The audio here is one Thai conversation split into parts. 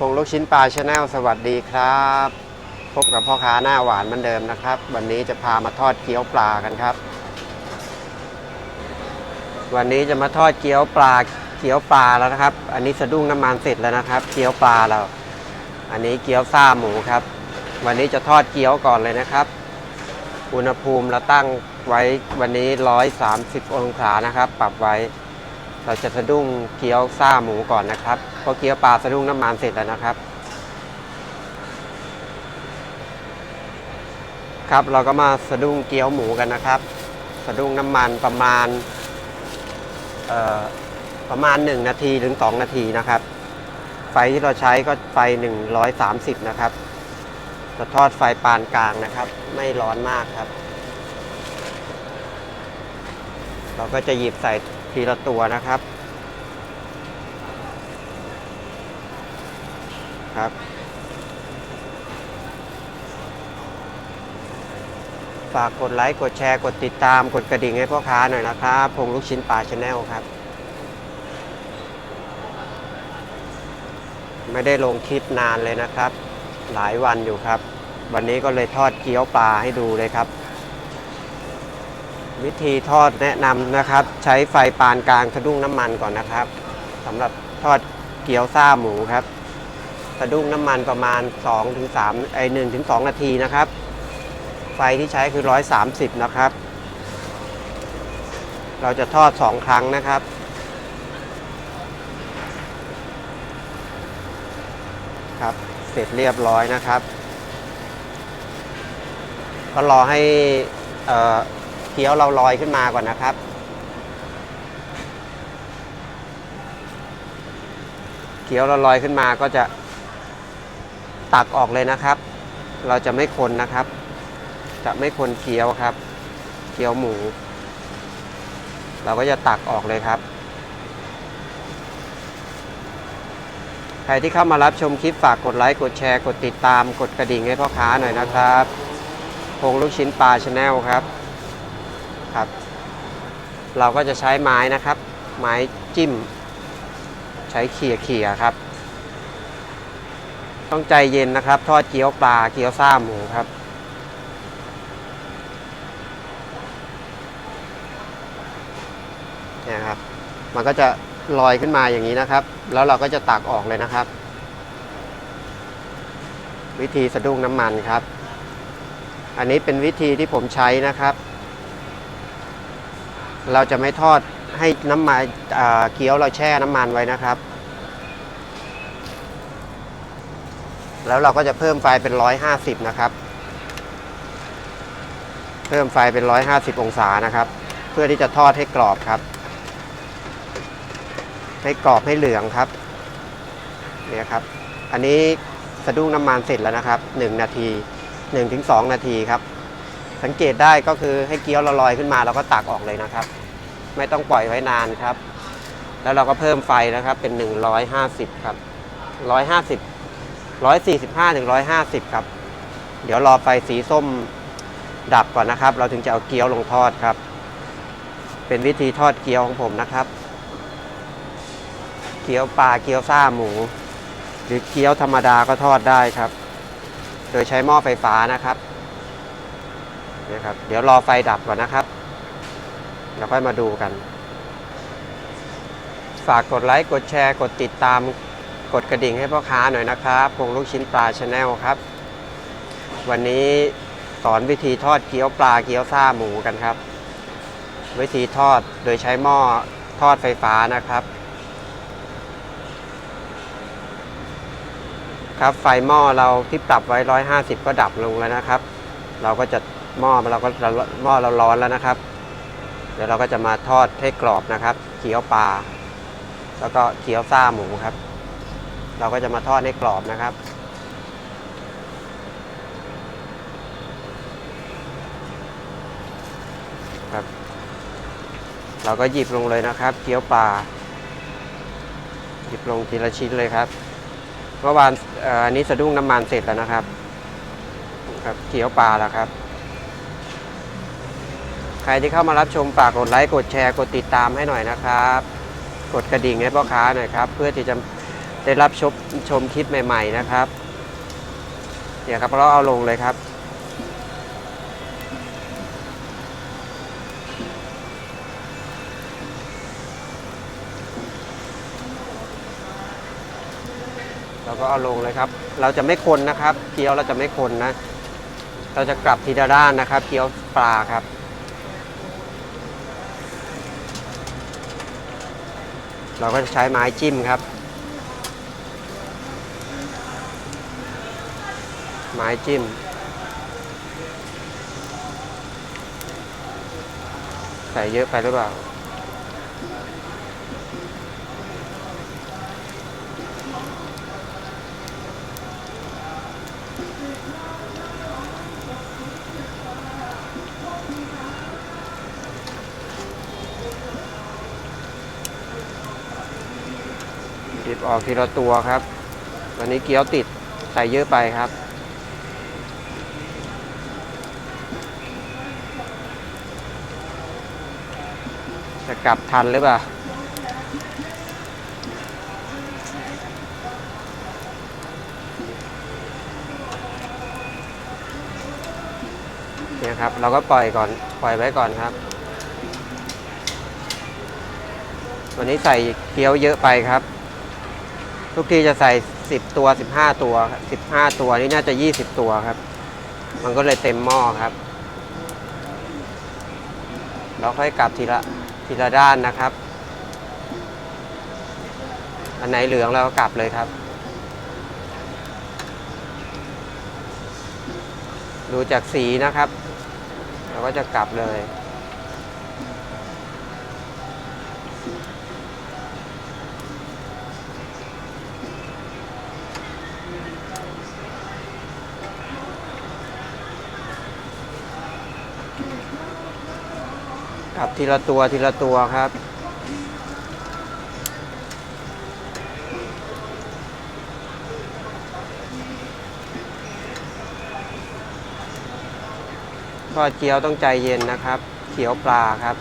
พงลูกชิ้นปลาชาแนลสวัสดีครับ พบกับพ่อค้าหน้าหวานเหมือนเดิมนะครับ วันนี้จะพามาทอดเกี๊ยวปลากันครับ วันนี้จะมาทอดเกี๊ยวปลาเกี๊ยวปลาแล้วนะครับ อันนี้สะดุ้งน้ำมันเสร็จแล้วนะครับ เกี๊ยวปลาเรา อันนี้เกี๊ยวซ่าหมูครับ วันนี้จะทอดเกี๊ยวก่อนเลยนะครับ อุณหภูมิเราตั้งไว้วันนี้ 130 องศานะครับ ปรับไว้ เราจะสะดุ้งเกี๊ยวซ่าหมูก่อนนะครับพราะเกี๊ยวปลาสะดุ้งน้ำมันเสร็จแล้วนะครับ ครับเราก็มาสะดุ้งเกี๊ยวหมูกันนะครับ สะดุ้งน้ำมันประมาณประมาณ 1 นาทีถึง 2 นาทีนะครับ ไฟที่เราใช้ก็ไฟ 130 นะครับจะทอดไฟปานกลางนะครับ ไม่ร้อนมากครับ เราก็จะหยิบใส่ ทีละตัวนะครับ ครับ ฝากกดไลค์ กดแชร์ กดติดตาม กดกระดิ่งให้พ่อค้าหน่อยนะครับพงลูกชิ้นปลาชาแนลครับ ไม่ได้ลงคลิปนานเลยนะครับ หลายวันอยู่ครับ วันนี้ก็เลยทอดเกี๊ยวปลาให้ดูเลยครับ วิธีทอดแนะนำนะครับ ใช้ไฟปานกลางสะดุ้งน้ำมันก่อนนะครับสำหรับทอดเกี๊ยวซ่าหมูครับสะดุ้งน้ำมันประมาณ 2-3ถึงไอ1ถึง2นาทีนะครับ ไฟที่ใช้คือ 130 นะครับ เราจะทอด 2 ครั้งนะครับครับ เสร็จเรียบร้อยนะครับ ก็รอให้ เอ่อเกี๊ยวเราลอยขึ้นมาก่อนนะครับเกี๊ยวเราลอยขึ้นมาก็จะตักออกเลยนะครับ เราจะไม่คนนะครับ จะไม่คนเกี๊ยวครับเกี๊ยวหมู เราก็จะตักออกเลยครับ ใครที่เข้ามารับชมคลิปฝากกดไลค์ กดแชร์ กดติดตาม กดกระดิ่งให้พ่อค้าหน่อยนะครับพงลูกชิ้นปลาชาแนลครับ ครับ เราก็จะใช้ไม้นะครับ ไม้จิ้ม ใช้เขี่ยเขี่ยครับ ต้องใจเย็นนะครับ ทอดเกี๊ยวปลาเกี๊ยวซ่าหมูครับเนี่ยครับ มันก็จะลอยขึ้นมาอย่างนี้นะครับ แล้วเราก็จะตักออกเลยนะครับ วิธีสะดุ้งน้ำมันครับ อันนี้เป็นวิธีที่ผมใช้นะครับ เราจะไม่ทอดให้น้ำมันเกี๊ยวเราแช่น้ำมันไว้นะครับ แล้วเราก็จะเพิ่มไฟเป็น 150 นะครับ เพิ่มไฟเป็น 150 องศานะครับ เพื่อที่จะทอดให้กรอบครับ ให้กรอบให้เหลืองครับเนี่ยครับ อันนี้สะดุ้งน้ำมันเสร็จแล้วนะครับ 1 นาที 1-2 นาทีครับ สังเกตได้ก็คือให้เกี๊ยวเราลอยขึ้นมาเราก็ตักออกเลยนะครับ ไม่ต้องปล่อยไว้นานครับ แล้วเราก็เพิ่มไฟนะครับเป็น 150 ครับ 150 145ถึง150 ครับ เดี๋ยวรอไฟสีส้มดับก่อนนะครับ เราถึงจะเอาเกี๊ยวลงทอดครับ เป็นวิธีทอดเกี๊ยวของผมนะครับ เกี๊ยวปลาเกี๊ยวซ่าหมู หรือเกี๊ยวธรรมดาก็ทอดได้ครับ โดยใช้หม้อไฟฟ้านะครับนี่ยครับ เดี๋ยวรอไฟดับก่อนนะครับ แล้วค่อยมาดูกัน ฝากกดไลค์ กดแชร์ กดติดตาม กดกระดิ่งให้พ่อค้าหน่อยนะครับพงลูกชิ้นปลาชาแนลครับ วันนี้สอนวิธีทอดเกี๊ยวปลาเกี๊ยวซ่าหมูกันครับ วิธีทอดโดยใช้หม้อทอดไฟฟ้านะครับ ครับไฟหม้อเราที่ปรับไว้ 150 ก็ดับลงแล้วนะครับ เราก็จะหม้อเราก็หม้อเราร้อนแล้วนะครับ ดี๋ยวเราก็จะมาทอดให้กรอบนะครับ เกี๊ยวปลา แล้วก็เกี๊ยวซ่าหมูครับ เราก็จะมาทอดให้กรอบนะครับครับ เราก็หยิบลงเลยนะครับ เกี๊ยวปลา หยิบลงทีละชิ้นเลยครับเมื่อวานอันนี้สะดุ้งน้ำมันเสร็จแล้วนะครับ ครับ เกี๊ยวปลาแล้วครับ รที่เข้ามารับชมฝากกดไลค์กดแชร์กดติดตามให้หน่อยนะครับ กดกระดิ่งให้พ่อค้าหน่อยครับ เพื่อที่จะได้รับชมชมคลิปใหม่ๆนะครับเดี๋ยวครับเราเอาลงเลยครับเราก็เอาลงเลยครับ เราจะไม่คนนะครับ เกี๊ยวเราจะไม่คนนะ เราจะกลับทีละด้านนะครับ เกี๊ยวปลาครับ เราก็จะใช้ไม้จิ้มครับ ไม้จิ้ม ใส่เยอะไปหรือเปล่า หยิบออกทีละตัวครับวันนี้เกี๊ยวติดใส่เยอะไปครับ จะกลับทันหรือเปล่าเนี่ยครับ เราก็ปล่อยก่อน ปล่อยไว้ก่อนครับ วันนี้ใส่เกี๊ยวเยอะไปครับ ทุกทีจะใส่ 10 ตัว 15 ตัวครับ15 ตัวนี่น่าจะ 20 ตัวครับ มันก็เลยเต็มหม้อครับ เราค่อยกลับทีละทีละด้านนะครับ อันไหนเหลืองเราก็กลับเลยครับ ดูจากสีนะครับ เราก็จะกลับเลย กลับทีละตัวทีละตัวครับทอดเกี๊ยวต้องใจเย็นนะครับ เขียวปลาครับ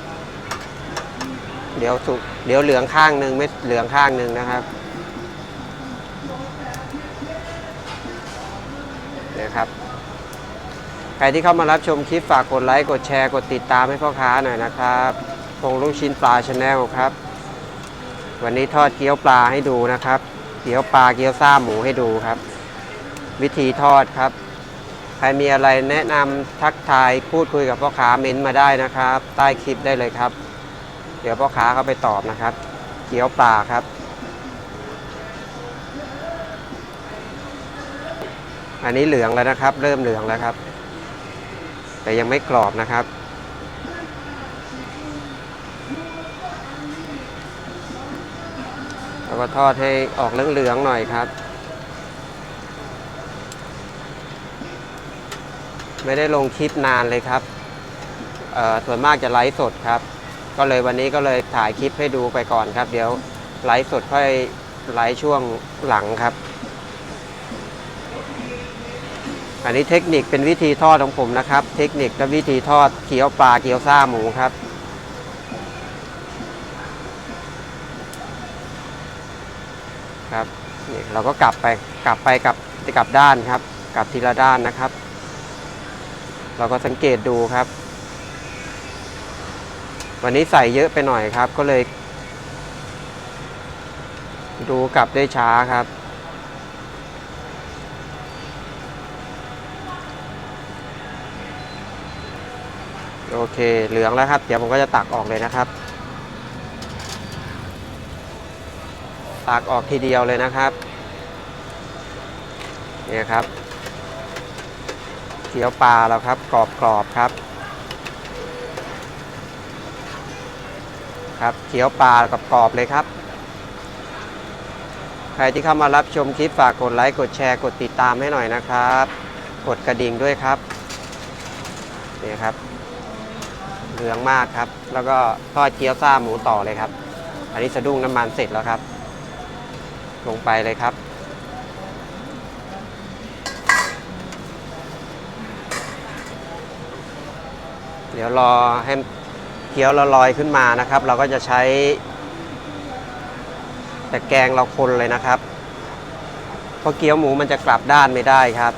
เดี๋ยวสุกเดี๋ยวเหลืองข้างหนึ่งไม่เหลืองข้างหนึ่งนะครับเนี่ยครับ ใครที่เข้ามารับชมคลิปฝากกดไลค์กดแชร์กดติดตามให้พ่อค้าหน่อยนะครับพงลูกชิ้นปลาชาแนลครับ วันนี้ทอดเกี๊ยวปลาให้ดูนะครับ เกี๊ยวปลาเกี๊ยวซ่าหมูให้ดูครับ วิธีทอดครับ ใครมีอะไรแนะนำทักทายพูดคุยกับพ่อค้าเม้นต์มาได้นะครับ ใต้คลิปได้เลยครับ เดี๋ยวพ่อค้าเขาไปตอบนะครับ เกี๊ยวปลาครับอันนี้เหลืองแล้วนะครับ เริ่มเหลืองแล้วครับ แต่ยังไม่กรอบนะครับ แล้วก็ทอดให้ออกเหลืองๆหน่อยครับ ไม่ได้ลงคลิปนานเลยครับส่วนมากจะไลฟ์สดครับ ก็เลยวันนี้ก็เลยถ่ายคลิปให้ดูไปก่อนครับ เดี๋ยวไลฟ์สดค่อยไลฟ์ช่วงหลังครับ อันนี้เทคนิคเป็นวิธีทอดของผมนะครับ เทคนิคและวิธีทอดเกี๊ยวปลาเกี๊ยวซ่าหมูครับครับนี่เราก็กลับไปกลับไปกลับกลับด้านครับกลับทีละด้านนะครับ เราก็สังเกตดูครับ วันนี้ใส่เยอะไปหน่อยครับก็เลย ดูกลับได้ช้าครับ เคเหลืองแล้วครับ เดี๋ยวผมก็จะตักออกเลยนะครับ ตักออกทีเดียวเลยนะครับเนี่ยครับเกี๊ยวปลาเราครับ กรอบกรอบครับ ครับเกี๊ยวปลากรอบกรอบเลยครับ ใครที่เข้ามารับชมคลิปฝากกดไลค์กดแชร์กดติดตามให้หน่อยนะครับ กดกระดิ่งด้วยครับนี่ครับ เหลืองมากครับ แล้วก็ทอดเกี๊ยวซ่าหมูต่อเลยครับ อันนี้สะดุ้งน้ำมันเสร็จแล้วครับ ลงไปเลยครับ เดี๋ยวรอให้เกี๊ยวเราลอยขึ้นมานะครับ เราก็จะใช้ แตะแกงเราคนเลยนะครับเพราะเกี๊ยวหมูมันจะกลับด้านไม่ได้ครับ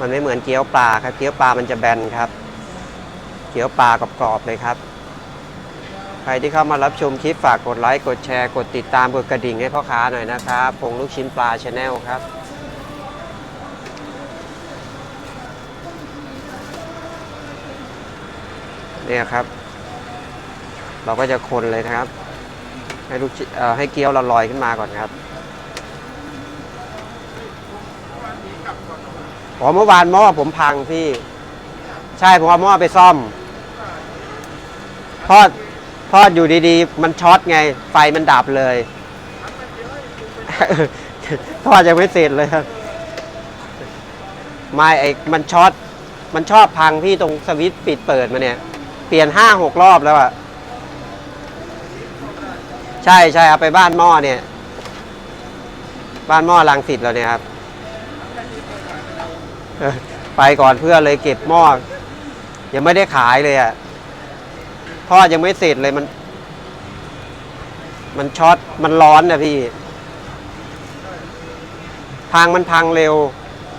มันไม่เหมือนเกี๊ยวปลาครับ เกี๊ยวปลามันจะแบนครับ เกี๊ยวปลากรอบๆเลยครับ ใครที่เข้ามารับชมคลิปฝากกดไลค์ กดแชร์ กดติดตาม กดกระดิ่งให้พ่อค้าหน่อยนะครับพงลูกชิ้นปลาชาแนลครับเนี่ยครับ เราก็จะคนเลยนะครับ ให้ลูกชิ้นเอ่อให้เกี๊ยวเราลอยขึ้นมาก่อนครับอ๋อเมื่อวานหม้อผมพังพี่ ใช่ผมเอาหม้อไปซ่อม ทอดทอดอยู่ดีๆ มันช็อตไง ไฟมันดับเลย ทอดยังไม่เสร็จเลยครับไม่ไอ้มันช็อตมันชอบพังพี่ตรงสวิตช์ปิดเปิดมาเนี่ย เปลี่ยนห้าหกรอบแล้วอะใช่ใช่เอาไปบ้านหม้อเนี่ย บ้านหม้อลังสิตเราเนี่ยครับ ไปก่อนเพื่อเลยเก็บหม้อยังไม่ได้ขายเลยอะ อดยังไม่เสร็จเลยมัน มันช็อตมันร้อนนะพี่ พังมันพังเร็ว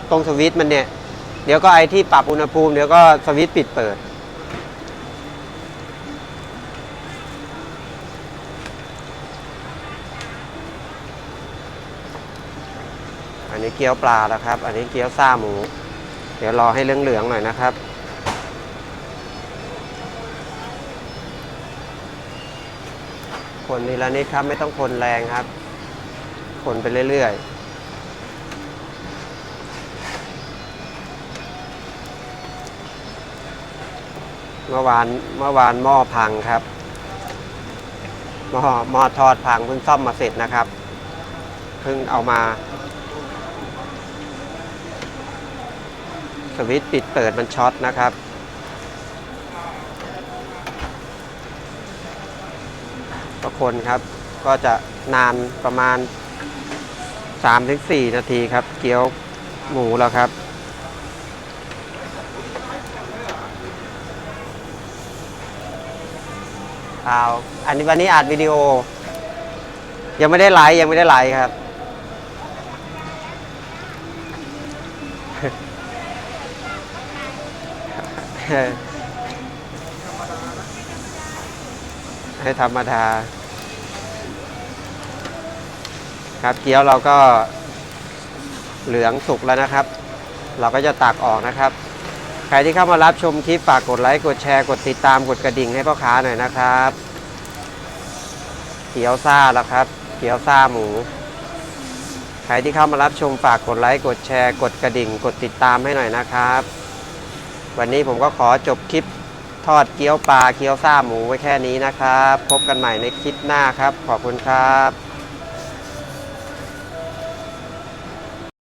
ตรงสวิตช์มันเนี่ย เดี๋ยวก็ไอที่ปรับอุณหภูมิ เดี๋ยวก็สวิตช์ปิดเปิด อันนี้เกี๊ยวปลาแล้วครับ อันนี้เกี๊ยวซ่าหมู เดี๋ยวรอให้เหลืองๆหน่อยนะครับ คนนี้ละนิดครับไม่ต้องคนแรงครับ คนไปเรื่อยๆเมื่อวานเมื่อวานหม้อพังครับหม้อหม้อทอดพังเพิ่งซ่อมมาเสร็จนะครับเพิ่งเอามา สวิตช์ปิดเปิดมันช็อตนะครับ คนครับ ก็จะนานประมาณ 3-4 นาทีครับ เกี๊ยวหมูแล้วครับ เอาอันนี้วันนี้อัดวิดีโอ ยังไม่ได้ไลฟ์ยังไม่ได้ไลฟ์ครับ ให้ธรรมดา ครับเกี๊ยวเราก็เหลืองสุกแล้วนะครับ เราก็จะตักออกนะครับ ใครที่เข้ามารับชมคลิปฝากกดไลค์กดแชร์กดติดตามกดกระดิ่งให้พ่อค้าหน่อยนะครับ เกี๊ยวซ่าแล้วครับ เกี๊ยวซ่าหมู ใครที่เข้ามารับชมฝากกดไลค์กดแชร์กดกระดิ่ง กดติดตามให้หน่อยนะครับ วันนี้ผมก็ขอจบคลิปทอดเกี๊ยวปลาเกี๊ยวซ่าหมูไว้แค่นี้นะครับ พบกันใหม่ในคลิปหน้าครับ ขอบคุณครับ